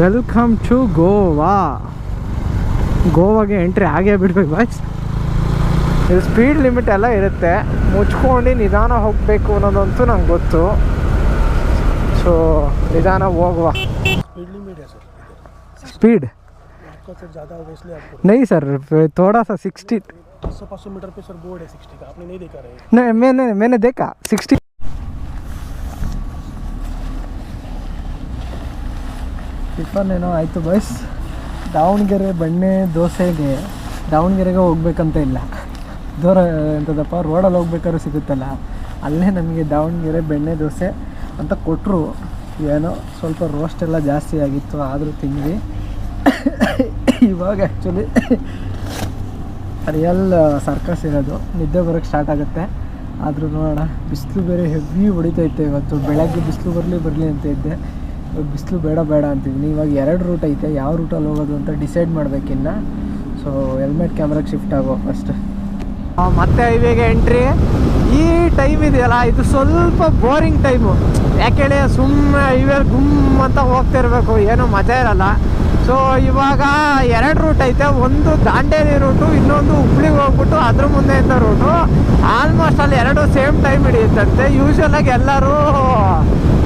Welcome to Goa ಗೋವಾಗೆ entry ಆಗೇ ಬಿಡ್ಬೇಕು ಬಾಯ್ಸ್ ಇದು ಸ್ಪೀಡ್ ಲಿಮಿಟ್ ಎಲ್ಲ ಇರುತ್ತೆ ಮುಚ್ಕೊಂಡು ನಿಧಾನ ಹೋಗಬೇಕು ಅನ್ನೋದಂತೂ ನಂಗೆ ಗೊತ್ತು ಸೊ ನಿಧಾನ ಹೋಗುವ स्पीड लिमिट है सर इधर स्पीड आपका सर ज़्यादा होगा इसलिए आपको नहीं सर थोड़ा सा सिक्सटी सौ पाँच सौ मीटर पे सर बोर्ड है सिक्सटी का आपने नहीं देखा रहे नहीं मैंने मैंने देखा सिक्सटी ಟಿಫನ್ ಏನೋ ಆಯಿತು ಬಾಯ್ಸ್ ದಾವಣಗೆರೆ ಬೆಣ್ಣೆ ದೋಸೆಗೆ ದಾವಣಗೆರೆಗೆ ಹೋಗ್ಬೇಕಂತ ಇಲ್ಲ. ದೂರ ಎಂಥದಪ್ಪ ರೋಡಲ್ಲಿ ಹೋಗ್ಬೇಕಾದ್ರೂ ಸಿಗುತ್ತಲ್ಲ. ಅಲ್ಲೇ ನಮಗೆ ದಾವಣಗೆರೆ ಬೆಣ್ಣೆ ದೋಸೆ ಅಂತ ಕೊಟ್ಟರು ಏನೋ ಸ್ವಲ್ಪ ರೋಸ್ಟ್ ಎಲ್ಲ ಜಾಸ್ತಿ ಆಗಿತ್ತು, ಆದರೂ ತಿಂದ್ವಿ. ಇವಾಗ ಆ್ಯಕ್ಚುಲಿ ರಿಯಲ್ ಸರ್ಕಸ್ ಇರೋದು. ನಿದ್ದೆ ಬರೋಕ್ಕೆ ಸ್ಟಾರ್ಟ್ ಆಗುತ್ತೆ. ಆದರೂ ನೋಡೋಣ. ಬಿಸಿಲು ಬೇರೆ ಹೆವಿ ಹೊಡಿತೈತೆ ಇವತ್ತು. ಬೆಳಗ್ಗೆ ಬಿಸಿಲು ಬರಲಿ ಬರಲಿ ಅಂತ ಇದ್ದೆ. ಬಿಸಿಲು ಬೇಡ ಬೇಡ ಅಂತಿದ್ದೀನಿ. ಇವಾಗ ಎರಡು ರೂಟ್ ಐತೆ. ಯಾವ ರೂಟಲ್ಲಿ ಹೋಗೋದು ಅಂತ ಡಿಸೈಡ್ ಮಾಡಬೇಕಿನ್ನ. ಸೊ ಹೆಲ್ಮೆಟ್ ಕ್ಯಾಮ್ರಾಗೆ ಶಿಫ್ಟ್ ಆಗೋ ಫಸ್ಟ್ ಮತ್ತೆ ಹೈವೇಗೆ ಎಂಟ್ರಿ ಈ ಟೈಮ್ ಇದೆಯಲ್ಲ, ಇದು ಸ್ವಲ್ಪ ಬೋರಿಂಗ್ ಟೈಮು ಯಾಕೇಳಿ ಸುಮ್ಮನೆ ಹೈವೇಲಿ ಗುಮ್ ಅಂತ ಹೋಗ್ತಾ ಇರಬೇಕು. ಏನೂ ಮಜಾ ಇರಲ್ಲ. ಸೊ ಇವಾಗ ಎರಡು ರೂಟ್ ಐತೆ. ಒಂದು ದಾಂಡೇಲಿ ರೂಟು ಇನ್ನೊಂದು ಹುಬ್ಳಿಗೆ ಹೋಗ್ಬಿಟ್ಟು ಅದ್ರ ಮುಂದೆ ಇದ್ದ ರೂಟು ಆಲ್ಮೋಸ್ಟ್ ಅಲ್ಲಿ ಎರಡು ಸೇಮ್ ಟೈಮ್ ಹಿಡಿಯುತ್ತಂತೆ. ಯೂಶ್ವಲಾಗಿ ಎಲ್ಲರೂ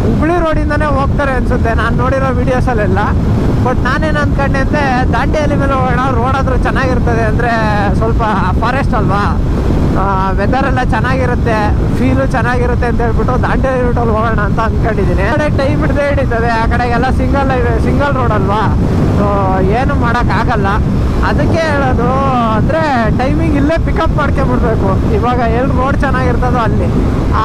ಹುಬ್ಳಿ ರೋಡಿಂದನೇ ಹೋಗ್ತಾರೆ ಅನ್ಸುತ್ತೆ. ನಾನು ನೋಡಿರೋ ವೀಡಿಯೋಸಲ್ಲೆಲ್ಲ ಬಟ್ ನಾನೇನು ಅಂದ್ಕೊಂಡೆ ಅಂದರೆ ದಾಂಡೇಲಿ ಮೇಲೆ ಹೋಗೋಣ ರೋಡ್ ಆದರೂ ಚೆನ್ನಾಗಿರ್ತದೆ ಅಂದರೆ ಸ್ವಲ್ಪ ಫಾರೆಸ್ಟ್ ಅಲ್ವಾ? ವೆದರೆಲ್ಲ ಚೆನ್ನಾಗಿರುತ್ತೆ ಫೀಲು ಚೆನ್ನಾಗಿರುತ್ತೆ ಅಂತ ಹೇಳ್ಬಿಟ್ಟು ದಾಂಡೇಲಿ ರೂಟಲ್ಲಿ ಹೋಗೋಣ ಅಂತ ಅಂದ್ಕೊಂಡಿದ್ದೀನಿ ಕಡೆ ಟೈಮ್ ಹಿಡ್ದೇ ಹಿಡಿತದೆ, ಆ ಕಡೆಗೆಲ್ಲ ಸಿಂಗಲ್ ಸಿಂಗಲ್ ರೋಡ್ ಅಲ್ವಾ? ಏನು ಮಾಡೋಕ್ಕಾಗಲ್ಲ. ಅದಕ್ಕೆ ಹೇಳೋದು ಅಂದರೆ ಟೈಮಿಂಗ್ ಇಲ್ಲೇ ಪಿಕಪ್ ಮಾಡ್ಕೊಂಬಿಡ್ಬೇಕು ಇವಾಗ ಎಲ್ಲಿ ರೋಡ್ ಚೆನ್ನಾಗಿರ್ತದೋ ಅಲ್ಲಿ.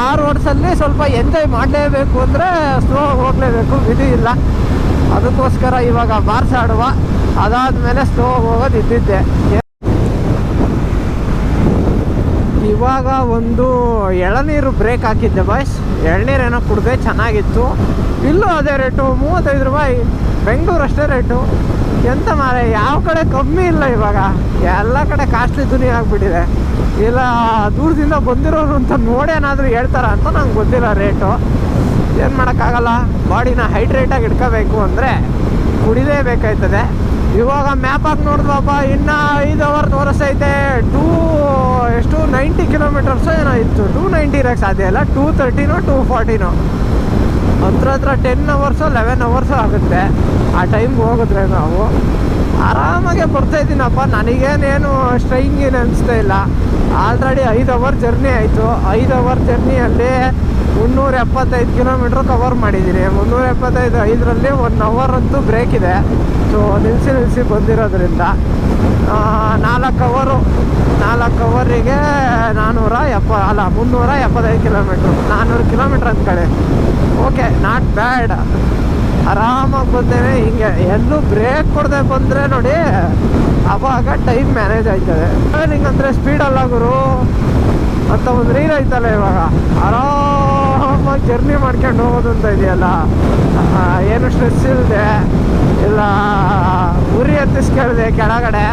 ಆ ರೋಡ್ಸಲ್ಲಿ ಸ್ವಲ್ಪ ಎಂಜಾಯ್ ಮಾಡಲೇಬೇಕು ಅಂದರೆ ಸ್ಲೋ ಹೋಗಲೇಬೇಕು, ವಿಧಿ ಇಲ್ಲ. ಅದಕ್ಕೋಸ್ಕರ ಇವಾಗ ಅದಾದ ಮೇಲೆ ಸ್ಲೋ ಹೋಗೋದು ಇದ್ದಿದ್ದೆ. ಇವಾಗ ಒಂದು ಎಳನೀರು ಬ್ರೇಕ್ ಹಾಕಿದ್ದೆ ಬಾಯ್ಸ್ ಎಳನೀರೇನೋ ಕುಡಿದೆ ಚೆನ್ನಾಗಿತ್ತು. ಇಲ್ಲೂ ಅದೇ ರೇಟು ಮೂವತ್ತೈದು ರೂಪಾಯಿ. ಬೆಂಗಳೂರು ಅಷ್ಟೇ ರೇಟು ಎಂತ ಮಾರೆ ಯಾವ ಕಡೆ ಕಮ್ಮಿ ಇಲ್ಲ ಇವಾಗ. ಎಲ್ಲ ಕಡೆ ಕಾಸ್ಟ್ಲಿ ದುನಿ ಆಗಿಬಿಟ್ಟಿದೆ. ಇಲ್ಲ, ದೂರದಿಂದ ಬಂದಿರೋರು ಅಂತ ನೋಡೇನಾದರೂ ಹೇಳ್ತಾರ ಅಂತ ನಂಗೆ ಗೊತ್ತಿಲ್ಲ ರೇಟು. ಏನು ಮಾಡೋಕ್ಕಾಗಲ್ಲ? ಬಾಡಿನ ಹೈಡ್ರೇಟಾಗಿ ಇಟ್ಕೋಬೇಕು ಅಂದರೆ ಕುಡಿಲೇಬೇಕಾಯ್ತದೆ ಇವಾಗ ಮ್ಯಾಪ್ ನೋಡಿದ್ವಪ್ಪ, ಇನ್ನು ಐದು ಅವರ್ ತೋರಿಸ್ತೈತೆ ಟೂ, ಎಷ್ಟು? ನೈಂಟಿ ಕಿಲೋಮೀಟರ್ಸು ಏನೋ ಇತ್ತು. ಟೂ ನೈಂಟಿ ಇರೋಕ್ಕೆ ಸಾಧ್ಯ ಇಲ್ಲ. ಟೂ ತರ್ಟಿನೋ, ಟೂ ಫಾರ್ಟಿನೋ. ಹತ್ರ ಹತ್ರ ಟೆನ್ ಅವರ್ಸು ಲೆವೆನ್ ಅವರ್ಸು ಆಗುತ್ತೆ. ಆ ಟೈಮ್ಗೆ ಹೋಗಿದ್ರೆ ನಾವು. ಆರಾಮಾಗೆ ಬರ್ತಾ ಇದ್ದೀನಪ್ಪ. ನನಗೇನೇನು ಸ್ಟ್ರೈಂಗ್ ಏನು ಅನಿಸ್ತಾ ಇಲ್ಲ. ಆಲ್ರೆಡಿ ಐದು ಅವರ್ ಜರ್ನಿ ಆಯಿತು. ಐದು ಅವರ್ ಜರ್ನಿಯಲ್ಲಿ ಮುನ್ನೂರ ಎಪ್ಪತ್ತೈದು ಕಿಲೋಮೀಟ್ರ್ ಕವರ್ ಮಾಡಿದ್ದೀನಿ. ಮುನ್ನೂರ ಎಪ್ಪತ್ತೈದು, ಐದರಲ್ಲಿ ಒನ್ ಅವರ್ ಅಂತೂ ಬ್ರೇಕ್ ಇದೆ. ಸೊ ನಿಲ್ಸಿ ನಿಲ್ಸಿ ಬಂದಿರೋದ್ರಿಂದ ನಾಲ್ಕು ಅವರು ನಾಲ್ಕು ಅವರಿಗೆ ನಾನ್ನೂರ ಎಪ್ಪ, ಅಲ್ಲ, ಮುನ್ನೂರ ಎಪ್ಪತ್ತೈದು ಕಿಲೋಮೀಟ್ರ್ ನಾನ್ನೂರು ಕಿಲೋಮೀಟ್ರ್ ಅಂದ್ಕಡೆ ಓಕೆ, ನಾಟ್ ಬ್ಯಾಡ್. ಆರಾಮಾಗಿ ಬಂದೇನೆ ಹಿಂಗೆ ಎಲ್ಲೂ ಬ್ರೇಕ್ ಕೊಡದೆ ಬಂದರೆ ನೋಡಿ, ಅವಾಗ ಟೈಮ್ ಮ್ಯಾನೇಜ್ ಆಯ್ತದೆ. ಟ್ರಾವೆಲಿಂಗ್ ಸ್ಪೀಡಲ್ಲ ಗುರು. ಅಂತ ಒಂದು ರೀಲ್ ಐತಲ್ಲ ಇವಾಗ. ಆರಾಮಾಗಿ ಜರ್ನಿ ಮಾಡ್ಕೊಂಡು ಹೋಗೋದು ಅಂತ ಇದೆಯಲ್ಲ. ಏನು ಸ್ಟ್ರೆಸ್ ಇಲ್ಲದೆ ಇಲ್ಲ, ಉರಿ ಹತ್ತಿಸ್ಕೇಳಿದೆ ಕೆಳಗಡೆ.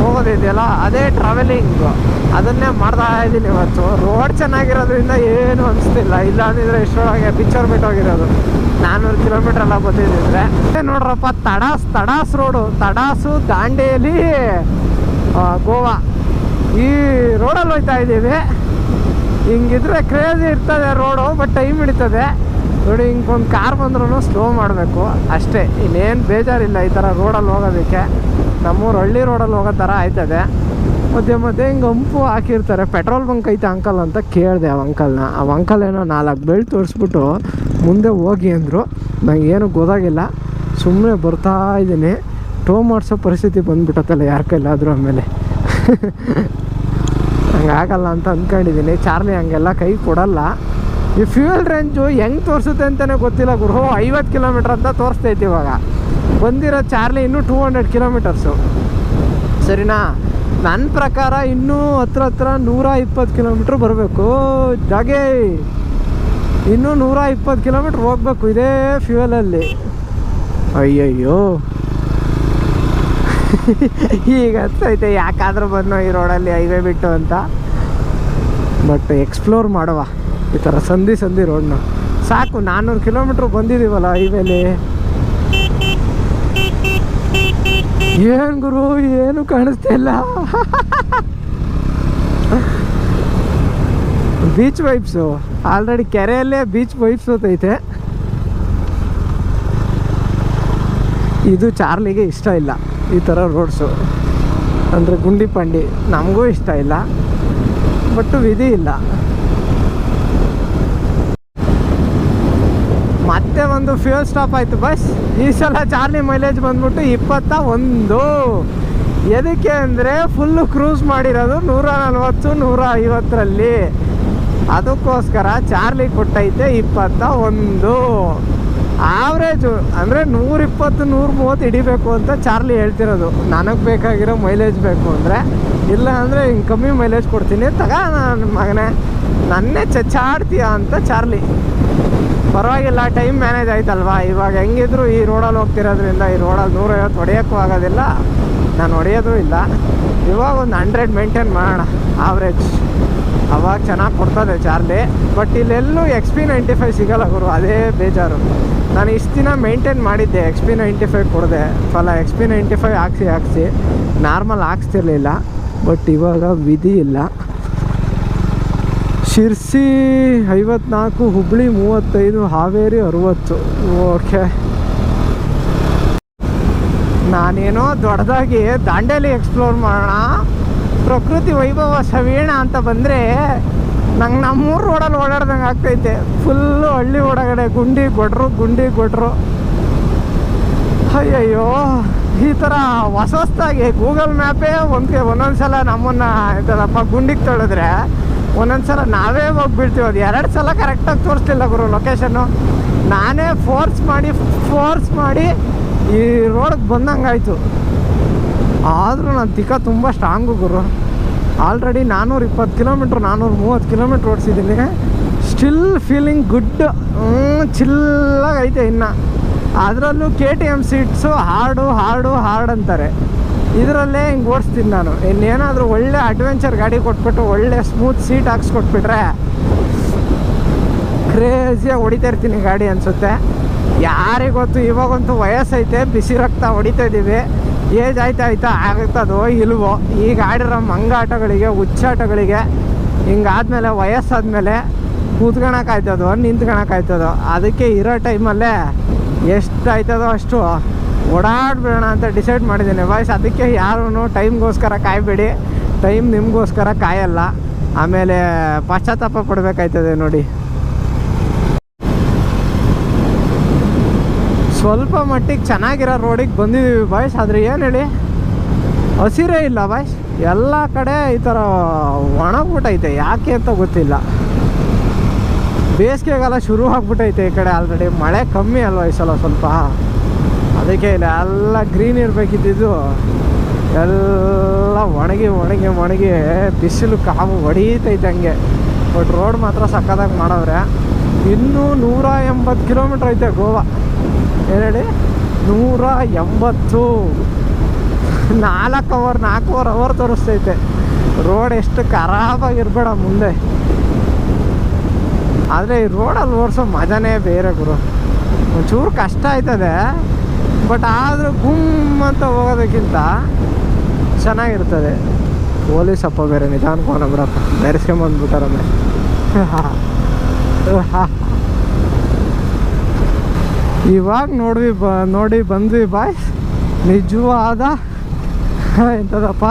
ಹೋಗೋದಿದೆಯಲ್ಲ, ಅದೇ ಟ್ರಾವೆಲಿಂಗು ಅದನ್ನೇ ಮಾಡ್ತಾ ಇದ್ದೀನಿ ಇವತ್ತು. ರೋಡ್ ಚೆನ್ನಾಗಿರೋದ್ರಿಂದ ಏನು ಅನಿಸ್ತಿಲ್ಲ. ಇಲ್ಲ ಅಂದಿದ್ರೆ ಇಷ್ಟೊಳಗೆ ಪಿಕ್ಚರ್ ಬಿಟ್ಟೋಗಿರೋದು ನಾನ್ನೂರು ಕಿಲೋಮೀಟ್ರ್ ಎಲ್ಲ ಬಂದಿದ್ದಿದ್ರೆ ನೋಡ್ರಪ್ಪ, ತಡಾಸ್ ತಡಾಸ್ ರೋಡು ತಡಾಸು ದಾಂಡೇಲಿ ಗೋವಾ. ಈ ರೋಡಲ್ಲಿ ಹೋಗ್ತಾ ಇದ್ದೀವಿ. ಹಿಂಗಿದ್ರೆ ಕ್ರೇಜಿ ಇರ್ತದೆ ರೋಡು ಬಟ್ ಟೈಮ್ ಹಿಡಿತದೆ. ನೋಡಿ ಹಿಂಗೆ ಕಾರ್ ಬಂದ್ರೂ ಸ್ಲೋ ಮಾಡಬೇಕು. ಅಷ್ಟೇ, ಇನ್ನೇನು ಬೇಜಾರಿಲ್ಲ ಈ ಥರ ರೋಡಲ್ಲಿ ಹೋಗೋದಕ್ಕೆ. ನಮ್ಮೂರು ಹಳ್ಳಿ ರೋಡಲ್ಲಿ ಹೋಗೋ ಥರ ಆಯ್ತದೆ. ಮತ್ತೆ ಮತ್ತೆ ಹಿಂಗೆ ಹಂಪು ಹಾಕಿರ್ತಾರೆ. ಪೆಟ್ರೋಲ್ ಬಂಕ್ ಐತೆ ಅಂಕಲ್ ಅಂತ ಕೇಳಿದೆ ಆ ಅಂಕಲ್ನ. ಆ ಅಂಕಲ್ ಏನೋ ನಾಲ್ಕು ಬೆಳ್ಳಿ ತೋರಿಸ್ಬಿಟ್ಟು ಮುಂದೆ ಹೋಗಿ ಅಂದರು. ನಂಗೆ ಏನು ಗೊತ್ತಾಗಿಲ್ಲ. ಸುಮ್ಮನೆ ಬರ್ತಾ ಇದ್ದೀನಿ. ಟೋ ಮಾಡಿಸೋ ಪರಿಸ್ಥಿತಿ ಬಂದುಬಿಟ್ಟತ್ತಲ್ಲ ಯಾರ ಕೈಲಾದರೂ ಆಮೇಲೆ. ಹಂಗಾಗಲ್ಲ ಅಂತ ಅಂದ್ಕೊಂಡಿದ್ದೀನಿ ಚಾರ್ಲಿ ಹಂಗೆಲ್ಲ ಕೈ ಕೊಡಲ್ಲ. ಈ ಫ್ಯೂಯಲ್ ರೇಂಜು ಹೆಂಗೆ ತೋರಿಸುತ್ತೆ ಅಂತಲೇ ಗೊತ್ತಿಲ್ಲ ಗುರು. ಐವತ್ತು ಕಿಲೋಮೀಟ್ರ್ ಅಂತ ತೋರಿಸ್ತೈತಿ ಇವಾಗ. ಬಂದಿರೋ ಚಾರ್ಲಿ ಇನ್ನೂ ಟೂ ಹಂಡ್ರೆಡ್ ಕಿಲೋಮೀಟರ್ಸು ಸರಿನಾ? ನನ್ನ ಪ್ರಕಾರ ಇನ್ನೂ ಹತ್ರ ಹತ್ರ ನೂರ ಇಪ್ಪತ್ತು ಕಿಲೋಮೀಟ್ರ್ ಬರಬೇಕು. ಜಾಗೆ! ಇನ್ನೂ ನೂರ ಇಪ್ಪತ್ತು ಕಿಲೋಮೀಟ್ರ್ ಹೋಗ್ಬೇಕು ಇದೇ ಫ್ಯೂಯಲಲ್ಲಿ ಅಯ್ಯಯ್ಯೋ! ಈಗ ಅನ್ಸೈತೆ ಯಾಕಾದರೂ ಬಂದು ಈ ರೋಡಲ್ಲಿ ಹೈವೇ ಬಿಟ್ಟು ಅಂತ. ಬಟ್ ಎಕ್ಸ್ಪ್ಲೋರ್ ಮಾಡುವ. ಈ ಥರ ಸಂಧಿ ಸಂಧಿ ರೋಡ್ನ ಸಾಕು ನಾನ್ನೂರು ಕಿಲೋಮೀಟ್ರ್ ಬಂದಿದ್ದೀವಲ್ಲ ಹೈವೇಲಿ ಏನ್ ಗುರು, ಏನು ಕಾಣಿಸ್ತಾ ಇಲ್ಲ. ಬೀಚ್ ವೈಬ್ಸು ಆಲ್ರೆಡಿ ಕೆರೆಯಲ್ಲೇ ಬೀಚ್ ವೈಬ್ಸ್ ಐತೆ ಇದು ಚಾರ್ಲಿಗೆ ಇಷ್ಟ ಇಲ್ಲ, ಈ ಥರ ರೋಡ್ಸು ಅಂದರೆ ಗುಂಡಿ ಪಂಡಿ, ನಮಗೂ ಇಷ್ಟ ಇಲ್ಲ ಬಟ್ ವಿಧಿ ಇಲ್ಲ. ಮತ್ತೆ ಒಂದು ಫ್ಯೂಲ್ ಸ್ಟಾಪ್ ಆಯಿತು. ಬಸ್, ಈ ಸಲ ಚಾರ್ಲಿ ಮೈಲೇಜ್ ಬಂದ್ಬಿಟ್ಟು ಇಪ್ಪತ್ತ ಒಂದು ಎದಕ್ಕೆ ಅಂದರೆ ಫುಲ್ಲು ಕ್ರೂಸ್ ಮಾಡಿರೋದು ನೂರ ನಲ್ವತ್ತು, ನೂರ ಐವತ್ತರಲ್ಲಿ. ಅದಕ್ಕೋಸ್ಕರ ಚಾರ್ಲಿ ಕೊಟ್ಟೈತೆ ಇಪ್ಪತ್ತ ಒಂದು ಆವ್ರೇಜು ಅಂದರೆ ನೂರಿಪ್ಪತ್ತು ನೂರ ಮೂವತ್ತು ಹಿಡಿಬೇಕು ಅಂತ ಚಾರ್ಲಿ ಹೇಳ್ತಿರೋದು. ನನಗೆ ಬೇಕಾಗಿರೋ ಮೈಲೇಜ್ ಬೇಕು ಅಂದರೆ. ಇಲ್ಲ ಅಂದರೆ ಹಿಂಗೆ ಕಮ್ಮಿ ಮೈಲೇಜ್ ಕೊಡ್ತೀನಿ. ತಗ ನನ್ನ ಮಗನೇ. ನನ್ನೇ ಚಚ್ಚಾಡ್ತೀಯ ಅಂತ ಚಾರ್ಲಿ ಪರವಾಗಿಲ್ಲ ಟೈಮ್ ಮ್ಯಾನೇಜ್ ಆಯ್ತಲ್ವಾ? ಇವಾಗ ಹೆಂಗಿದ್ರು ಈ ರೋಡಲ್ಲಿ ಹೋಗ್ತಿರೋದ್ರಿಂದ ಈ ರೋಡಲ್ಲಿ ನೂರೈವತ್ತು ಹೊಡೆಯೋಕ್ಕೂ ಆಗೋದಿಲ್ಲ. ನಾನು ಹೊಡೆಯೋದು ಇಲ್ಲ. ಇವಾಗ ಒಂದು ಹಂಡ್ರೆಡ್ ಮೇಂಟೈನ್ ಮಾಡೋಣ ಆವ್ರೇಜ್ ಅವಾಗ ಚೆನ್ನಾಗಿ ಕೊಡ್ತದೆ ಚಾರ್ಲಿ. ಬಟ್ ಇಲ್ಲೆಲ್ಲೂ ಎಕ್ಸ್ ಪಿ ನೈಂಟಿ ಫೈವ್ ಸಿಗಲ್ಲ ಗುರು, ಅದೇ ಬೇಜಾರು. ನಾನು ಇಷ್ಟು ದಿನ ಮೇಂಟೈನ್ ಮಾಡಿದ್ದೆ ಎಕ್ಸ್ ಪಿ ನೈಂಟಿ ಫೈವ್ ಕೊಡಿದೆ. ಫಲ ಎಕ್ಸ್ ಪಿ ನೈಂಟಿ ಫೈವ್ ಹಾಕ್ಸಿ ಹಾಕ್ಸಿ. ನಾರ್ಮಲ್ ಹಾಕ್ಸ್ತಿರ್ಲಿಲ್ಲ. ಬಟ್ ಇವಾಗ ವಿಧಿ ಇಲ್ಲ. ಶಿರ್ಸಿ ಐವತ್ನಾಲ್ಕು, ಹುಬ್ಳಿ ಮೂವತ್ತೈದು, ಹಾವೇರಿ ಅರವತ್ತು. ಓಕೆ. ನಾನೇನೋ ದೊಡ್ಡದಾಗಿ ದಾಂಡೇಲಿ ಎಕ್ಸ್ಪ್ಲೋರ್ ಮಾಡೋಣ, ಪ್ರಕೃತಿ ವೈಭವ ಸವೀಣ ಅಂತ ಬಂದರೆ ನಂಗೆ ನಮ್ಮೂರು ರೋಡಲ್ಲಿ ಓಡಾಡ್ದಂಗೆ ಆಗ್ತೈತೆ. ಫುಲ್ಲು ಹಳ್ಳಿ ಒಳಗಡೆ ಗುಂಡಿ, ಗೊಡ್ರು ಗುಂಡಿ, ಗೊಡ್ರು. ಅಯ್ಯಯ್ಯೋ, ಈ ಥರ ಹೊಸ ಹೊಸ್ದಾಗಿ ಗೂಗಲ್ ಮ್ಯಾಪೇ ಒಂದು ಒಂದೊಂದು ಸಲ ನಮ್ಮನ್ನು ಇದಪ್ಪ ಗುಂಡಿಗೆ ತೊಳೆದ್ರೆ ಒಂದೊಂದು ಸಲ ನಾವೇ ಹೋಗ್ಬಿಡ್ತೀವಿ. ಅದು ಎರಡು ಸಲ ಕರೆಕ್ಟಾಗಿ ತೋರಿಸ್ಲಿಲ್ಲ ಗುರು ಲೊಕೇಶನ್ನು ನಾನೇ ಫೋರ್ಸ್ ಮಾಡಿ ಫೋರ್ಸ್ ಮಾಡಿ ಈ ರೋಡ್ಗೆ ಬಂದಂಗಾಯಿತು. ಆದರೂ ನನ್ನ ತಿಕ್ಕ ತುಂಬ ಸ್ಟ್ರಾಂಗು ಗುರು. ಆಲ್ರೆಡಿ ನಾನ್ನೂರ ಇಪ್ಪತ್ತು ಕಿಲೋಮೀಟ್ರ್ ನಾನ್ನೂರ ಮೂವತ್ತು ಕಿಲೋಮೀಟ್ರ್ ಓಡಿಸಿದ್ದೀನಿ. ಸ್ಟಿಲ್ ಫೀಲಿಂಗ್ ಗುಡ್ ಚಿಲ್ಲಾಗೈತೆ ಇನ್ನು. ಅದರಲ್ಲೂ ಕೆ ಟಿ ಎಂ ಸೀಟ್ಸು ಹಾಡು ಹಾಡು ಹಾರ್ಡ್ ಅಂತಾರೆ. ಇದರಲ್ಲೇ ಹಿಂಗೆ ಓಡಿಸ್ತೀನಿ ನಾನು. ಇನ್ನೇನಾದರೂ ಒಳ್ಳೆ ಅಡ್ವೆಂಚರ್ ಗಾಡಿ ಕೊಟ್ಬಿಟ್ಟು ಒಳ್ಳೆ ಸ್ಮೂತ್ ಸೀಟ್ ಹಾಕ್ಸ್ಕೊಟ್ಬಿಟ್ರೆ ಕ್ರೇಜಿಯಾಗಿ ಹೊಡಿತಾ ಇರ್ತೀನಿ ಗಾಡಿ ಅನಿಸುತ್ತೆ. ಯಾರಿಗೆ ಗೊತ್ತು ಇವಾಗಂತೂ ವಯಸ್ಸೈತೆ, ಬಿಸಿ ರಕ್ತ ಹೊಡಿತಾ ಇದ್ದೀವಿ ಏಜ್ ಆಯ್ತಾ ಆಯ್ತಾ ಆಗುತ್ತದೋ ಇಲ್ವೋ ಈಗ ಆಡಿರೋ ಮಂಗಾಟಗಳಿಗೆ, ಹುಚ್ಚಾಟಗಳಿಗೆ ಹಿಂಗಾದ್ಮೇಲೆ ವಯಸ್ಸಾದ್ಮೇಲೆ ಕೂತ್ಕೊಳಕಾಯ್ತದೋ ನಿಂತ್ಕೊಳಕಾಯ್ತದೋ ಅದಕ್ಕೆ ಇರೋ ಟೈಮಲ್ಲೇ ಎಷ್ಟು ಆಯ್ತದೋ ಅಷ್ಟು ಓಡಾಡ್ಬಿಡೋಣ ಅಂತ ಡಿಸೈಡ್ ಮಾಡಿದ್ದೀನಿ. ವಾಯ್ಸ್ ಅದಕ್ಕೆ ಯಾರೂ ಟೈಮ್ಗೋಸ್ಕರ ಕಾಯಬೇಡಿ. ಟೈಮ್ ನಿಮಗೋಸ್ಕರ ಕಾಯಲ್ಲ. ಆಮೇಲೆ ಪಶ್ಚಾತ್ತಾಪ ಪಡಬೇಕಾಯ್ತದೆ ನೋಡಿ. ಸ್ವಲ್ಪ ಮಟ್ಟಿಗೆ ಚೆನ್ನಾಗಿರೋ ರೋಡಿಗೆ ಬಂದಿದ್ದೀವಿ ಬಾಯ್ಸ್ ಆದರೆ ಏನು ಹೇಳಿ? ಹಸಿರೇ ಇಲ್ಲ ಬಾಯ್ಸ್ ಎಲ್ಲ ಕಡೆ ಈ ಥರ ಒಣಗ್ಬಿಟ್ಟೈತೆ. ಯಾಕೆ ಅಂತ ಗೊತ್ತಿಲ್ಲ. ಬೇಸಿಗೆಗಾಲ ಶುರು ಆಗ್ಬಿಟ್ಟೈತೆ ಈ ಕಡೆ ಆಲ್ರೆಡಿ ಮಳೆ ಕಮ್ಮಿ ಅಲ್ವಾ ಈ ಸಲ ಸ್ವಲ್ಪ? ಅದಕ್ಕೆ ಇಲ್ಲ ಎಲ್ಲ ಗ್ರೀನ್ ಇರಬೇಕಿದ್ದು ಎಲ್ಲ ಒಣಗಿ ಒಣಗಿ ಒಣಗಿ ಬಿಸಿಲು ಕಾವು ಹೊಡೀತೈತೆ ಹಂಗೆ. ಬಟ್ ರೋಡ್ ಮಾತ್ರ ಸಕ್ಕದಾಗಿ ಮಾಡವ್ರೆ. ಇನ್ನೂ ನೂರ ಎಂಬತ್ತು ಕಿಲೋಮೀಟ್ರ್ ಐತೆ ಗೋವಾ. ಏನು ಹೇಳಿ ನೂರ ಎಂಬತ್ತು. ನಾಲ್ಕು ಅವರ್ ನಾಲ್ಕೂವರೆ ಅವರ್ ತೋರಿಸ್ತೈತೆ. ರೋಡ್ ಎಷ್ಟು ಖರಾಬಾಗಿರ್ಬೇಡ ಮುಂದೆ. ಆದರೆ ಈ ರೋಡಲ್ಲಿ ಓಡಿಸೋ ಮಜಾನೇ ಬೇರೆ ಗುರು. ಒಂಚೂರು ಕಷ್ಟ ಆಯ್ತದೆ. ಬಟ್ ಆದರೂ ಗುಮ್ ಅಂತ ಹೋಗೋದಕ್ಕಿಂತ ಚೆನ್ನಾಗಿರ್ತದೆ. ಪೊಲೀಸ್ ಅಪ್ಪ ಬೇರೆ ನಿಧಾನಕೋನ ಬಿಡಪ್ಪ ಬೆರೆಸ್ಕೊಂಬಂದ್ಬಿಟ್ಟಾರಮ್ಮೆ ಇವಾಗ ನೋಡ್ವಿ ಬ, ನೋಡಿ ಬಂದ್ವಿ ಬಾಯ್. ನಿಜವಾದ ಎಂಥದಪ್ಪ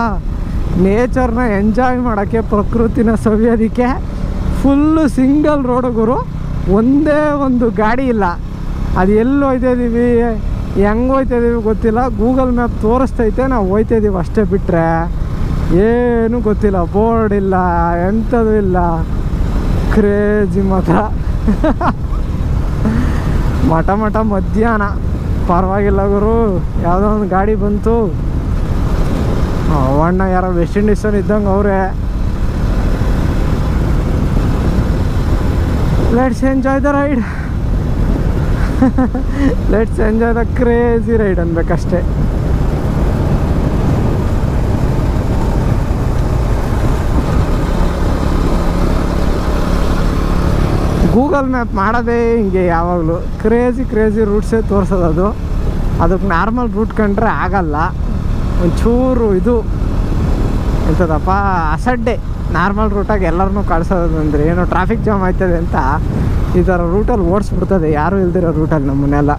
ನೇಚರ್ನ ಎಂಜಾಯ್ ಮಾಡೋಕ್ಕೆ, ಪ್ರಕೃತಿನ ಸವಿಯೋದಕ್ಕೆ ಫುಲ್ಲು ಸಿಂಗಲ್ ರೋಡ್ ಗುರು. ಒಂದೇ ಒಂದು ಗಾಡಿ ಇಲ್ಲ. ಅದು ಎಲ್ಲಿ ಹೋಯ್ತಾ ಇದೀವಿ ಹೆಂಗೆ ಹೋಯ್ತಾ ಇದೀವಿ ಗೊತ್ತಿಲ್ಲ. ಗೂಗಲ್ ಮ್ಯಾಪ್ ತೋರಿಸ್ತೈತೆ, ನಾವು ಹೋಯ್ತಾ ಇದೀವಿ ಅಷ್ಟೇ ಬಿಟ್ಟರೆ ಏನೂ ಗೊತ್ತಿಲ್ಲ ಬೋರ್ಡ್ ಇಲ್ಲ, ಎಂಥದ್ದು ಇಲ್ಲ. ಕ್ರೇಜಿ ಮಾತ್ರ. ಮಠ ಮಠ ಮಧ್ಯಾಹ್ನ. ಪರವಾಗಿಲ್ಲ ಗುರು, ಯಾವುದೋ ಒಂದು ಗಾಡಿ ಬಂತು. ಅವಣ್ಣ ಯಾರೋ ವೆಸ್ಟ್ ಇಂಡೀಸನ್ ಇದ್ದಂಗೆ ಅವರೇ. Let's enjoy the ride let's enjoy the crazy ride ಅನ್ಬೇಕಷ್ಟೇ Google map ಮಾಡೋದೇ ಹಿಂಗೆ ಯಾವಾಗಲೂ ಕ್ರೇಜಿ ಕ್ರೇಜಿ ರೂಟ್ಸೇ ಅದು. ಅದಕ್ಕೆ ನಾರ್ಮಲ್ ರೂಟ್ ಕಂಡ್ರೆ ಆಗಲ್ಲ. ಒಂಚೂರು ಇದು ಎಂಥದಪ್ಪ ಅಸಡ್ಡೆ. ನಾರ್ಮಲ್ ರೂಟಾಗಿ ಎಲ್ಲರನ್ನೂ ಕಳ್ಸೋದಂದ್ರೆ ಏನು ಟ್ರಾಫಿಕ್ ಜಾಮ್ ಆಯ್ತದೆ ಅಂತ ಈ ಥರ ರೂಟಲ್ಲಿ ಓಡಿಸ್ಬಿಡ್ತದೆ. ಯಾರೂ ಇಲ್ದಿರೋ ರೂಟಲ್ಲಿ ನಮ್ಮನ್ನೆಲ್ಲ.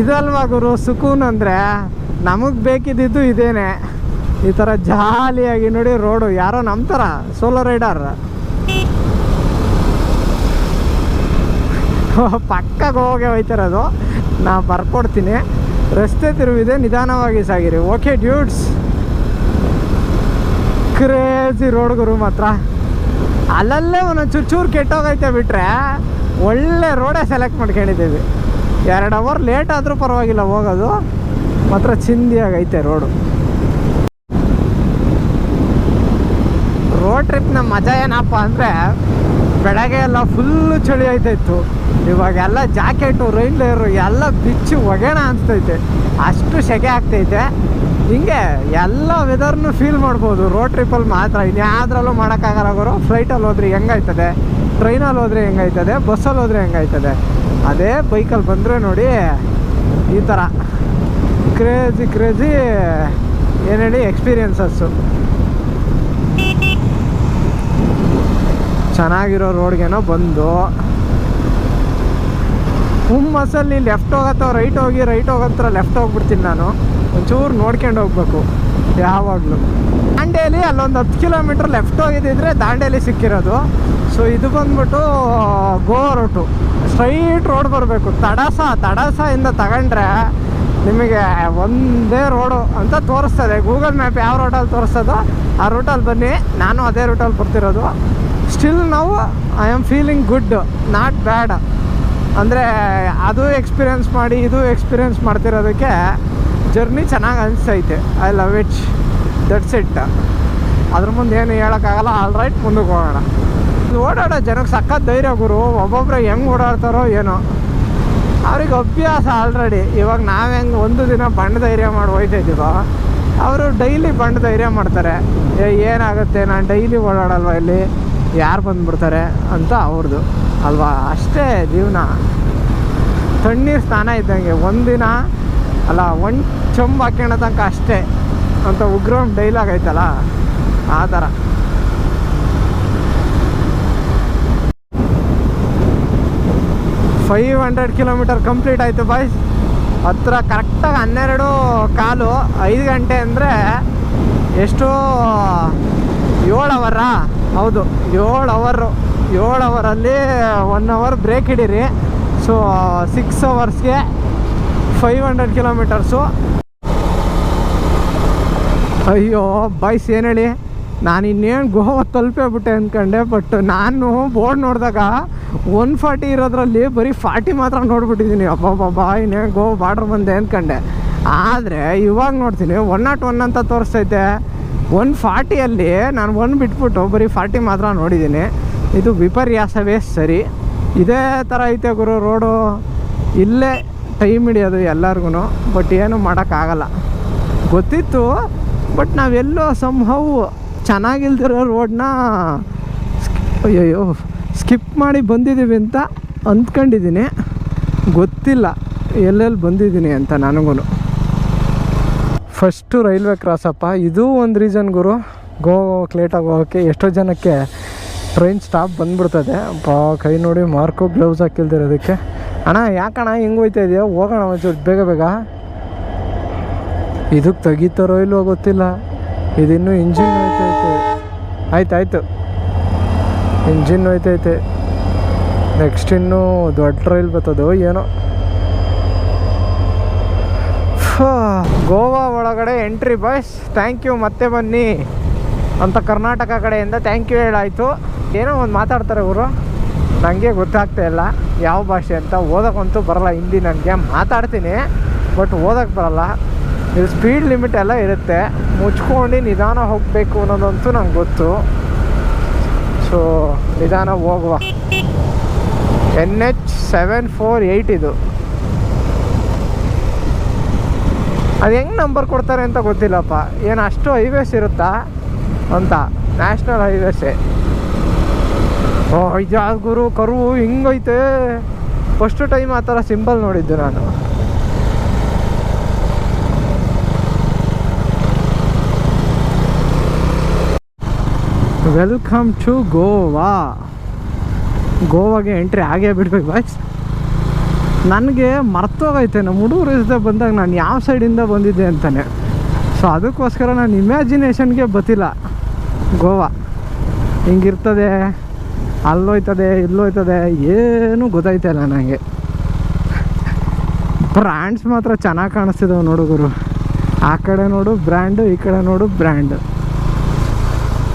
ಇದಲ್ವಾ ಗುರು ಸುಕೂನ್ ಅಂದರೆ ನಮಗೆ ಬೇಕಿದ್ದಿದ್ದು ಇದೇನೆ. ಈ ಥರ ಜಾಲಿಯಾಗಿ ನೋಡಿ ರೋಡು ಯಾರೋ ನಮ್ಮ ಥರ ಸೋಲೋ ರೈಡರ್ ಪಕ್ಕಕ್ಕೆ ಹೋಗಿ ಹೋಯ್ತಿರೋದು. ನಾ ಬರ್ಕೊಡ್ತೀನಿ. ರಸ್ತೆ ತಿರುವಿದೆ, ನಿಧಾನವಾಗಿ ಸಾಗಿರಿ. ಓಕೆ ಡ್ಯೂಟ್ಸ್ ಕ್ರೇಜಿ ರೋಡ್ ಗುರು ಮಾತ್ರ. ಅಲ್ಲಲ್ಲೇ ಒಂದೊಂದು ಚೂರು ಚೂರು ಕೆಟ್ಟೋಗೈತೆ ಬಿಟ್ಟರೆ ಒಳ್ಳೆ ರೋಡೇ ಸೆಲೆಕ್ಟ್ ಮಾಡ್ಕೊಂಡಿದ್ದೀವಿ. ಎರಡು ಅವರ್ ಲೇಟ್ ಆದರೂ ಪರವಾಗಿಲ್ಲ ಹೋಗೋದು. ಮಾತ್ರ ಚಿಂದಿಯಾಗೈತೆ ರೋಡು ರೋಡ್ ಟ್ರಿಪ್ನ ಮಜಾ ಏನಪ್ಪ ಅಂದರೆ, ಬೆಳಗ್ಗೆ ಎಲ್ಲ ಫುಲ್ಲು ಚಳಿ ಆಯ್ತಾಯಿತ್ತು ಇವಾಗೆಲ್ಲ ಜಾಕೆಟು ರೈನ್ ಲೇಯರು ಎಲ್ಲ ಬಿಚ್ಚು ಒಗೆಣ ಅನಿಸ್ತೈತೆ. ಅಷ್ಟು ಸೆಕೆ ಆಗ್ತೈತೆ. ಹಿಂಗೆ ಎಲ್ಲ ವೆದರ್ನು ಫೀಲ್ ಮಾಡ್ಬೋದು. ರೋಡ್ ಟ್ರಿಪ್ಪಲ್ಲಿ ಮಾತ್ರ. ಇನ್ಯಾವುದ್ರಲ್ಲೂ ಮಾಡೋಕ್ಕಾಗಲ್ಲ ಗುರು. ಫ್ಲೈಟಲ್ಲಿ ಹೋದ್ರೆ ಹೆಂಗಾಯ್ತದೆ? ಟ್ರೈನಲ್ಲಿ ಹೋದರೆ ಹೆಂಗಾಯ್ತದೆ? ಬಸ್ಸಲ್ಲಿ ಹೋದರೆ ಹೆಂಗಾಯ್ತದೆ? ಅದೇ ಬೈಕಲ್ಲಿ ಬಂದರೆ ನೋಡಿ ಈ ಥರ ಕ್ರೇಜಿ ಕ್ರೇಜಿ ಏನೇಳಿ ಹೇಳಿ ಎಕ್ಸ್ಪೀರಿಯನ್ಸಸ್ಸು ಚೆನ್ನಾಗಿರೋ ರೋಡ್ಗೇನೋ ಬಂದು ಹುಮ್ಮಸ್ಸಲ್ಲಿ ಲೆಫ್ಟ್ ಹೋಗತ್ತೋ ರೈಟ್ ಹೋಗಿ ರೈಟ್ ಹೋಗಂತರ ಲೆಫ್ಟ್ ಹೋಗ್ಬಿಡ್ತೀನಿ ನಾನು. ಒಂಚೂರು ನೋಡ್ಕೊಂಡು ಹೋಗ್ಬೇಕು, ಯಾವಾಗಲೂ. ದಾಂಡೇಲಿ ಅಲ್ಲೊಂದು ಹತ್ತು ಕಿಲೋಮೀಟ್ರ್ ಲೆಫ್ಟ್ ಹೋಗಿದ್ದಿದ್ರೆ ದಾಂಡೇಲಿ ಸಿಕ್ಕಿರೋದು. ಸೊ ಇದು ಬಂದ್ಬಿಟ್ಟು ಗೋವಾ ರೋಟು ಸ್ಟ್ರೈಟ್ ರೋಡ್ ಬರಬೇಕು. ತಡಸ ತಡಸ ಇಂದ ತಗೊಂಡ್ರೆ ನಿಮಗೆ ಒಂದೇ ರೋಡು ಅಂತ ತೋರಿಸ್ತದೆ. ಗೂಗಲ್ ಮ್ಯಾಪ್ ಯಾವ ರೋಟಲ್ಲಿ ತೋರಿಸ್ತದೋ ಆ ರೂಟಲ್ಲಿ ಬನ್ನಿ. ನಾನು ಅದೇ ರೂಟಲ್ಲಿ ಬರ್ತಿರೋದು. ಸ್ಟಿಲ್ ನಾವು I am feeling good not bad ಅಂದರೆ ಅದು ಎಕ್ಸ್ಪೀರಿಯನ್ಸ್ ಮಾಡಿ, ಇದು ಎಕ್ಸ್ಪೀರಿಯನ್ಸ್ ಮಾಡ್ತಿರೋದಕ್ಕೆ ಜರ್ನಿ ಚೆನ್ನಾಗಿ ಅನಿಸ್ತೈತೆ I love it that's it ಅದ್ರ ಮುಂದೆ ಏನು ಹೇಳೋಕ್ಕಾಗಲ್ಲ. ಆಲ್ ರೈಟ್ ಮುಂದಕ್ಕೆ ಹೋಗೋಣ. ಓಡಾಡೋ ಜನಕ್ಕೆ ಸಖತ್ ಧೈರ್ಯ ಗುರು. ಒಬ್ಬೊಬ್ರು ಹೆಂಗೆ ಓಡಾಡ್ತಾರೋ ಏನೋ. ಅವ್ರಿಗೆ ಅಭ್ಯಾಸ ಆಲ್ರೆಡಿ ಇವಾಗ ನಾವು ಹೆಂಗೆ ಒಂದು ದಿನ ಬಂಡ ಧೈರ್ಯ ಮಾಡಿ ಹೋಯ್ತಾಯಿದ್ದೀವೋ ಅವರು ಡೈಲಿ ಬಂಡ ಧೈರ್ಯ ಮಾಡ್ತಾರೆ. ಏನಾಗುತ್ತೆ? ನಾನು ಡೈಲಿ ಓಡಾಡಲ್ವ ಇಲ್ಲಿ? ಯಾರು ಬಂದುಬಿಡ್ತಾರೆ ಅಂತ ಅವ್ರದ್ದು ಅಲ್ವಾ? ಅಷ್ಟೇ ಜೀವನ. ತಣ್ಣೀರು ಸ್ನಾನ ಇದ್ದಂಗೆ ಒಂದಿನ, ಅಲ್ಲ, ಒಂದು ಚೊಂಬು ಹಾಕ್ಯಣ ತನಕ ಅಷ್ಟೇ. ಅಂತ ಉಗ್ರಂ ಡೈಲಾಗ್ ಐತಲ್ಲ? ಆ ಥರ. ಫೈವ್ ಹಂಡ್ರೆಡ್ ಕಿಲೋಮೀಟರ್ ಕಂಪ್ಲೀಟ್ ಆಯಿತು ಬಾಯ್ಸ್ ಹತ್ರ ಕರೆಕ್ಟಾಗಿ ಹನ್ನೆರಡು ಕಾಲು, ಐದು ಗಂಟೆ ಅಂದರೆ ಎಷ್ಟು ಏಳು ಅವರ ಹೌದು, ಏಳು ಅವರು ಏಳು ಅವರಲ್ಲಿ ಒನ್ ಅವರ್ ಬ್ರೇಕ್ ಹಿಡೀರಿ ಸೊ ಸಿಕ್ಸ್ ಅವರ್ಸ್ಗೆ ಫೈವ್ ಹಂಡ್ರೆಡ್ ಕಿಲೋಮೀಟರ್ಸು ಅಯ್ಯೋ ಬಾಯ್ಸ್ ಏನು ಹೇಳಿ? ನಾನು ಇನ್ನೇನು ಗೋವಾ ತಲುಪೇ ಬಿಟ್ಟೆ ಅಂದ್ಕೊಂಡೆ ಬಟ್ ನಾನು ಬೋರ್ಡ್ ನೋಡಿದಾಗ ಒನ್ ಫಾರ್ಟಿ ಇರೋದ್ರಲ್ಲಿ ಬರೀ ಫಾರ್ಟಿ ಮಾತ್ರ ನೋಡ್ಬಿಟ್ಟಿದ್ದೀನಿ ಅಬ್ಬಬ್ಬಬ್ಬಾ, ಇನ್ನೇನು ಗೋವಾ ಬಾರ್ಡ್ರ್ ಬಂದೆ ಅಂದ್ಕೊಂಡೆ ಆದರೆ ಇವಾಗ ನೋಡ್ತೀನಿ ಒನ್ ನಾಟ್ ಒನ್ ಅಂತ ತೋರಿಸ್ತೈತೆ. ಒನ್ ಫಾರ್ಟಿಯಲ್ಲಿ ನಾನು ಒನ್ ಬಿಟ್ಬಿಟ್ಟು ಬರೀ ಫಾರ್ಟಿ ಮಾತ್ರ ನೋಡಿದ್ದೀನಿ ಇದು ವಿಪರ್ಯಾಸವೇ ಸರಿ. ಇದೇ ಥರ ಐತೆ ಗುರು, ರೋಡು ಇಲ್ಲೇ ಟೈಮ್ ಹಿಡಿಯೋದು ಎಲ್ಲರಿಗೂ ಬಟ್ ಏನು ಮಾಡೋಕ್ಕಾಗಲ್ಲ. ಗೊತ್ತಿತ್ತು, ಬಟ್ ನಾವೆಲ್ಲೋ ಸಂಹವ್ ಚೆನ್ನಾಗಿಲ್ದಿರೋ ರೋಡ್ನ ಅಯ್ಯಯ್ಯೋ, ಸ್ಕಿಪ್ ಮಾಡಿ ಬಂದಿದ್ದೀವಿ ಅಂತ ಅಂದ್ಕೊಂಡಿದ್ದೀನಿ. ಗೊತ್ತಿಲ್ಲ ಎಲ್ಲೆಲ್ಲಿ ಬಂದಿದ್ದೀನಿ ಅಂತ ನನಗೂ ಫಸ್ಟು ರೈಲ್ವೆ ಕ್ರಾಸಪ್ಪ, ಇದು ಒಂದು ರೀಸನ್ ಗುರು. ಗೋವಾ ಲೇಟಾಗಿ ಹೋಗೋಕ್ಕೆ ಎಷ್ಟೋ ಜನಕ್ಕೆ ಟ್ರೈನ್ ಸ್ಟಾಪ್ ಬಂದ್ಬಿಡ್ತದೆ. ಪಾ ಕೈ ನೋಡಿ ಮಾರ್ಕು ಗ್ಲೌಸ್ ಹಾಕಿಲ್ದಿರೋದಕ್ಕೆ ಅಣ್ಣ, ಯಾಕಣ್ಣ ಹಿಂಗೆ ಹೋಯ್ತಾ ಇದೆಯಾ? ಹೋಗೋಣ ಒಂಚೂರು, ಬೇಗ ಬೇಗ. ಇದಕ್ಕೆ ತೆಗಿತಾರೋ ಇಲ್ವೋ ಗೊತ್ತಿಲ್ಲ. ಇದಿನ್ನೂ ಇಂಜಿನ್ ಹೋಯ್ತೈತೆ. ಆಯ್ತು ಆಯ್ತು. ಇಂಜಿನ್ ಹೋಯ್ತೈತೆ. ನೆಕ್ಸ್ಟ್ ಇನ್ನೂ ದೊಡ್ಡ ರೈಲ್ ಬರ್ತದೋ ಏನೋ. ಗೋವಾ ಒಳಗಡೆ ಎಂಟ್ರಿ ಬಾಯ್ಸ್ ಥ್ಯಾಂಕ್ ಯು ಮತ್ತೆ ಬನ್ನಿ. ಅಂತ ಕರ್ನಾಟಕ ಕಡೆಯಿಂದ ಥ್ಯಾಂಕ್ ಯು ಹೇಳಾಯಿತು. ಏನೋ ಒಂದು ಮಾತಾಡ್ತಾರೆ ಇವರು ನನಗೆ ಗೊತ್ತಾಗ್ತಾ ಇಲ್ಲ ಯಾವ ಭಾಷೆ ಅಂತ. ಓದೋಕ್ಕಂತೂ ಬರಲ್ಲ ಹಿಂದಿ ನನಗೆ. ಮಾತಾಡ್ತೀನಿ, ಬಟ್ ಓದೋಕ್ಕೆ ಬರಲ್ಲ. ಇದು ಸ್ಪೀಡ್ ಲಿಮಿಟ್ ಎಲ್ಲ ಇರುತ್ತೆ. ಮುಚ್ಕೊಂಡು ನಿಧಾನ ಹೋಗಬೇಕು ಅನ್ನೋದಂತೂ ನಂಗೆ ಗೊತ್ತು. ಸೊ ನಿಧಾನ ಹೋಗುವ. N H seven four eight ಇದು. ಅದು ಹೆಂಗೆ ನಂಬರ್ ಕೊಡ್ತಾರೆ ಅಂತ ಗೊತ್ತಿಲ್ಲಪ್ಪ. ಏನು ಅಷ್ಟು ಹೈವೇಸ್ ಇರುತ್ತಾ ಅಂತ. ನ್ಯಾಷನಲ್ ಹೈವೇಸೇ ಇದು ಗುರು? ಕರು ಹಿಂಗೈತೆ. ಫಸ್ಟ್ ಟೈಮ್ ಆ ಥರ ಸಿಂಬಲ್ ನೋಡಿದ್ದು ನಾನು. ವೆಲ್ಕಮ್ ಟು ಗೋವಾ ಗೋವಾಗೆ ಎಂಟ್ರಿ ಆಗೇ ಬಿಡ್ಬೇಕು ಬಾಯ್ಸ್ ನನಗೆ ಮರ್ತೋಗೈತೆ. ನಮ್ಮ ಹುಡುಗರು ಬಂದಾಗ ನಾನು ಯಾವ ಸೈಡಿಂದ ಬಂದಿದ್ದೆ ಅಂತಾನೆ. ಸೊ ಅದಕ್ಕೋಸ್ಕರ ನಾನು ಇಮ್ಯಾಜಿನೇಷನ್ಗೆ ಬತ್ತಿಲ್ಲ. ಗೋವಾ ಹಿಂಗಿರ್ತದೆ. ಅಲ್ಲೋಯ್ತದೆ, ಇಲ್ಲೋಯ್ತದೆ, ಏನೂ ಗೊತ್ತಾಯ್ತಿಲ್ಲ ನನಗೆ ಬ್ರ್ಯಾಂಡ್ಸ್ ಮಾತ್ರ ಚೆನ್ನಾಗಿ ಕಾಣಿಸ್ತಿದ್ದಾವೆ ನೋಡುಗರು ಆ ಕಡೆ ನೋಡು ಬ್ರ್ಯಾಂಡು ಈ ಕಡೆ ನೋಡು brand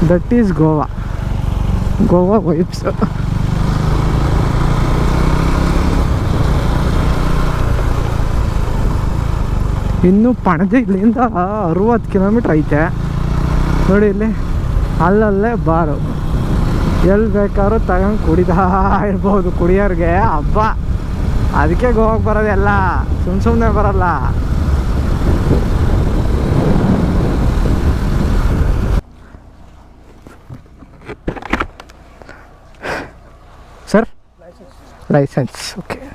that is Goa Goa vibes ಇನ್ನು ಪಣಜಿಗಳಿಂದ ಅರುವತ್ತು ಕಿಲೋಮೀಟ್ರ್ ಐತೆ. ನೋಡಿ ಇಲ್ಲಿ, ಅಲ್ಲಲ್ಲೇ ಬಾರು. ಎಲ್ಲಿ ಬೇಕಾದ್ರೂ ತಗೊಂಡು ಕುಡಿತಾ ಇರ್ಬೋದು. ಕುಡಿಯೋರಿಗೆ ಹಬ್ಬ. ಅದಕ್ಕೆ ಗೋವಾಗೆ ಬರೋದೆಲ್ಲ ಸುಮ್ಮ ಸುಮ್ಮನೆ ಬರಲ್ಲ. Sir? Licence, okay.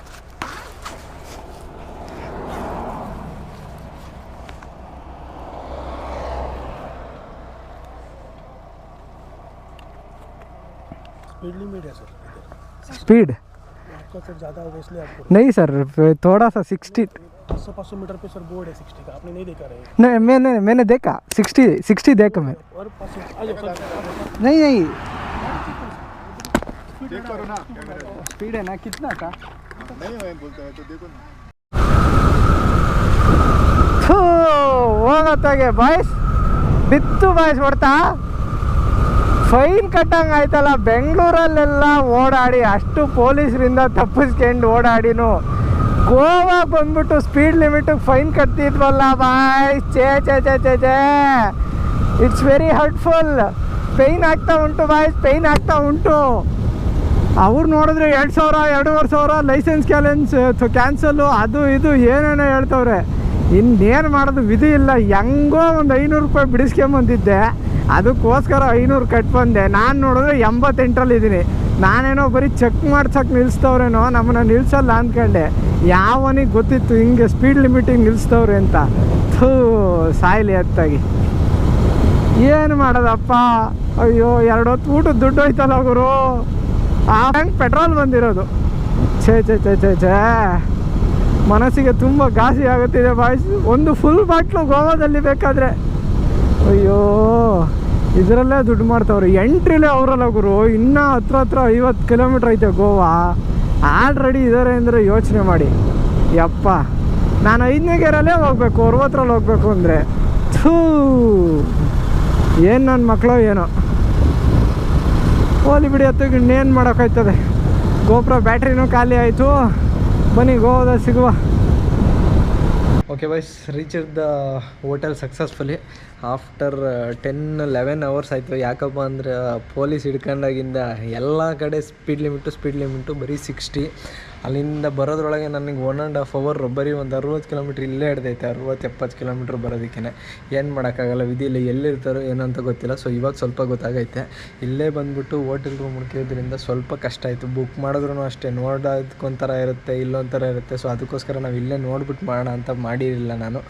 Speed limit है सर इधर स्पीड आपका सर ज़्यादा होगा इसलिए आपको नहीं सर थोड़ा सा सिक्सटी पाँच सौ पाँच सौ मीटर पे सर बोर्ड है सिक्सटी का आपने नहीं देखा रहे नहीं मैंने मैंने देखा सिक्सटी सिक्सटी देखा मैं और पाँच सौ आ जाओ सर आ जाओ। नहीं नहीं चेक करो ना स्पीड है ना कितना था नहीं मैं बोलता है तो देखो ना ಹೋಗತ್ತಾಗೆ ಬಾಯ್ಸ್ ಬಿತ್ತು ಬಾಯ್ಸ್ ಹೊಡ್ತಾ ಫೈನ್ ಕಟ್ಟಂಗೆ ಆಯ್ತಲ್ಲ, ಬೆಂಗಳೂರಲ್ಲೆಲ್ಲ ಓಡಾಡಿ, ಅಷ್ಟು ಪೊಲೀಸರಿಂದ ತಪ್ಪಿಸ್ಕೊಂಡು ಓಡಾಡಿನು. ಗೋವಾ ಬಂದ್ಬಿಟ್ಟು ಸ್ಪೀಡ್ ಲಿಮಿಟಿಗೆ ಫೈನ್ ಕಟ್ತಿದ್ವಲ್ಲ ಬಾಯ್ ಚೇ ಚೇ ಚೇ ಚೇ ಚೇ ಇಟ್ಸ್ ವೆರಿ ಹರ್ಟ್ಫುಲ್ ಪೈನ್ ಆಗ್ತಾ ಉಂಟು ಬಾಯ್ ಪೈನ್ ಆಗ್ತಾ ಉಂಟು. ಅವ್ರು ನೋಡಿದ್ರೆ ಎರಡು ಸಾವಿರ, ಎರಡೂವರೆ ಸಾವಿರ ಲೈಸೆನ್ಸ್ ಕ್ಯಾಲೆನ್ಸ್ ಕ್ಯಾನ್ಸಲು ಅದು ಇದು ಏನೇನೋ ಹೇಳ್ತವ್ರೆ. ಇನ್ನೇನು ಮಾಡೋದು ವಿಧಿ ಇಲ್ಲ. ಹೆಂಗೋ ಒಂದು ಐನೂರು ರೂಪಾಯಿ ಬಿಡಿಸ್ಕೊಂಬಂದಿದ್ದೆ. ಅದಕ್ಕೋಸ್ಕರ ಐನೂರು ಕಟ್ ಬಂದೆ. ನಾನು ನೋಡಿದ್ರೆ ಎಂಬತ್ತೆಂಟರಲ್ಲಿ ಇದ್ದೀನಿ. ನಾನೇನೋ ಬರೀ ಚೆಕ್ ಮಾಡ್ಸಕ್ಕೆ ನಿಲ್ಲಿಸ್ತವ್ರೇನೋ ನಮ್ಮನ್ನ ನಿಲ್ಸಲ್ಲ ಅಂದ್ಕೊಂಡೆ. ಯಾವನಿಗೆ ಗೊತ್ತಿತ್ತು ಹಿಂಗೆ ಸ್ಪೀಡ್ ಲಿಮಿಟಿಗೆ ನಿಲ್ಲಿಸ್ತವ್ರೆ ಅಂತ. ಥೂ, ಸಾಯ್ಲಿ ಹತ್ತಾಗಿ ಏನು ಮಾಡೋದಪ್ಪ? ಅಯ್ಯೋ ಎರಡು ಹೊತ್ತು ಊಟದ ದುಡ್ಡು ಹೋಯ್ತಲ್ಲ ಗುರು. ಆ ಪೆಟ್ರೋಲ್ ಬಂದಿರೋದು. ಛೇ ಛೇ ಛೇ ಛೇ ಛೇ. ಮನಸ್ಸಿಗೆ ತುಂಬ ಘಾಸಿ ಆಗುತ್ತಿದೆ ಬಾಯ್ಸ್ ಒಂದು ಫುಲ್ ಬಾಟ್ಲು ಗೋವಾದಲ್ಲಿ ಬೇಕಾದರೆ. ಅಯ್ಯೋ, ಇದರಲ್ಲೇ ದುಡ್ಡು ಮಾಡ್ತಾವ್ರೆ. ಎಂಟ್ರಿಲೇ ಅವರಲ್ಲ ಗುರು. ಇನ್ನೂ ಹತ್ರ ಹತ್ರ ಐವತ್ತು ಕಿಲೋಮೀಟ್ರ್ ಐತೆ ಗೋವಾ. ಆಲ್ರೆಡಿ ಇದ್ದಾರೆ ಅಂದರೆ ಯೋಚನೆ ಮಾಡಿ. ಯಪ್ಪ, ನಾನು ಐದನೇ ಗೇರಲ್ಲೇ ಹೋಗ್ಬೇಕು ಅರವತ್ತರಲ್ಲಿ ಹೋಗ್ಬೇಕು ಅಂದರೆ. ಥೂ, ಏನು ನನ್ನ ಮಕ್ಕಳು ಏನೋ. ಹೋಲಿ ಬಿಡಿ ಹತ್ತಿಗೆ ಇನ್ನೇನು ಮಾಡೋಕ್ಕಾಯ್ತದೆ. ಗೋಪುರ ಬ್ಯಾಟ್ರಿನೂ ಖಾಲಿ ಆಯಿತು. ಬನ್ನಿ, ಗೋವಾದ ಸಿಗುವ. Okay boys reach the hotel successfully after ten eleven hours ಆಯಿತು. ಯಾಕಪ್ಪ ಅಂದರೆ ಪೊಲೀಸ್ ಹಿಡ್ಕೊಂಡಾಗಿಂದ ಎಲ್ಲ ಕಡೆ ಸ್ಪೀಡ್ ಲಿಮಿಟು ಸ್ಪೀಡ್ ಲಿಮಿಟು ಬರೀ ಸಿಕ್ಸ್ಟಿ ಅಲ್ಲಿಂದ ಬರೋದ್ರೊಳಗೆ ನನಗೆ ಒನ್ ಆ್ಯಂಡ್ ಹಾಫ್ ಅವರ್ ಬರೀ ಒಂದು ಅರುವತ್ತು ಕಿಲೋಮೀಟ್ರ್ ಇಲ್ಲೇ ಹಿಡ್ದೈತೆ, ಅರುವತ್ತು ಎಪ್ಪತ್ತು ಕಿಲೋಮೀಟ್ರ್ ಬರೋದಕ್ಕೆ ಏನು ಮಾಡೋಕ್ಕಾಗಲ್ಲ ವಿಧಿ ಇಲ್ಲ ಎಲ್ಲಿರ್ತಾರೋ ಅಂತ ಗೊತ್ತಿಲ್ಲ. ಸೊ ಇವಾಗ ಸ್ವಲ್ಪ ಗೊತ್ತಾಗೈತೆ. ಇಲ್ಲೇ ಬಂದ್ಬಿಟ್ಟು ಹೋಟೆಲ್ ರೂಮ್ ಹುಡ್ಕಿದ್ರಿಂದ ಸ್ವಲ್ಪ ಕಷ್ಟ ಆಯಿತು. ಬುಕ್ ಮಾಡಿದ್ರೂ ಅಷ್ಟೇ. ನೋಡೋದಕ್ಕೊಂಥರ ಇರುತ್ತೆ, ಇಲ್ಲೊಂಥರ ಇರುತ್ತೆ. ಸೊ ಅದಕ್ಕೋಸ್ಕರ ನಾವು ಇಲ್ಲೇ ನೋಡ್ಬಿಟ್ಟು ಮಾಡೋಣ ಅಂತ ಮಾಡಿರಲಿಲ್ಲ ನಾನು.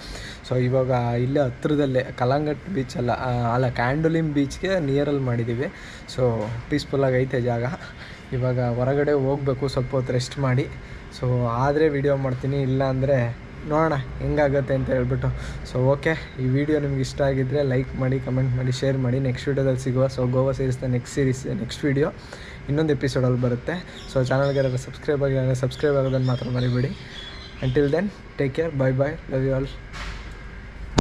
ಸೊ ಇವಾಗ ಇಲ್ಲೇ ಹತ್ರದಲ್ಲೇ, ಕಲಾಂಗಟ್ ಬೀಚ್ ಅಲ್ಲ ಅಲ್ಲ ಕ್ಯಾಂಡೋಲಿಮ್ ಬೀಚ್ಗೆ ನಿಯರಲ್ಲಿ ಮಾಡಿದ್ದೀವಿ ಸೊ ಪೀಸ್ಫುಲ್ಲಾಗೈತೆ ಜಾಗ. ಇವಾಗ ಹೊರಗಡೆ ಹೋಗಬೇಕು ಸ್ವಲ್ಪ ಹೊತ್ತು ರೆಸ್ಟ್ ಮಾಡಿ. ಸೊ ಆದರೆ ವಿಡಿಯೋ ಮಾಡ್ತೀನಿ ಇಲ್ಲ ಅಂದರೆ ನೋಡೋಣ ಹೆಂಗಾಗತ್ತೆ ಅಂತ ಹೇಳ್ಬಿಟ್ಟು. ಸೊ ಓಕೆ ಈ ವಿಡಿಯೋ ನಿಮ್ಗೆ ಇಷ್ಟ ಆಗಿದ್ದರೆ ಲೈಕ್ ಮಾಡಿ ಕಮೆಂಟ್ ಮಾಡಿ ಶೇರ್ ಮಾಡಿ. ನೆಕ್ಸ್ಟ್ ವೀಡಿಯೋದಲ್ಲಿ ಸಿಗುವ ಸೊ ಗೋವಾ ಸೀರೀಸ್ನ ನೆಕ್ಸ್ಟ್ ಸೀರೀಸ್ ನೆಕ್ಸ್ಟ್ ವೀಡಿಯೋ ಇನ್ನೊಂದು ಎಪಿಸೋಡಲ್ಲಿ ಬರುತ್ತೆ. ಸೊ ಚಾನಲ್ಗೆ ಯಾರು ಸಬ್ಸ್ಕ್ರೈಬ್ ಆಗಿಲ್ಲ ಸಬ್ಸ್ಕ್ರೈಬ್ ಆಗೋದನ್ನು ಮಾತ್ರ ಮರಿಬೇಡಿ. Until then take care bye bye love you all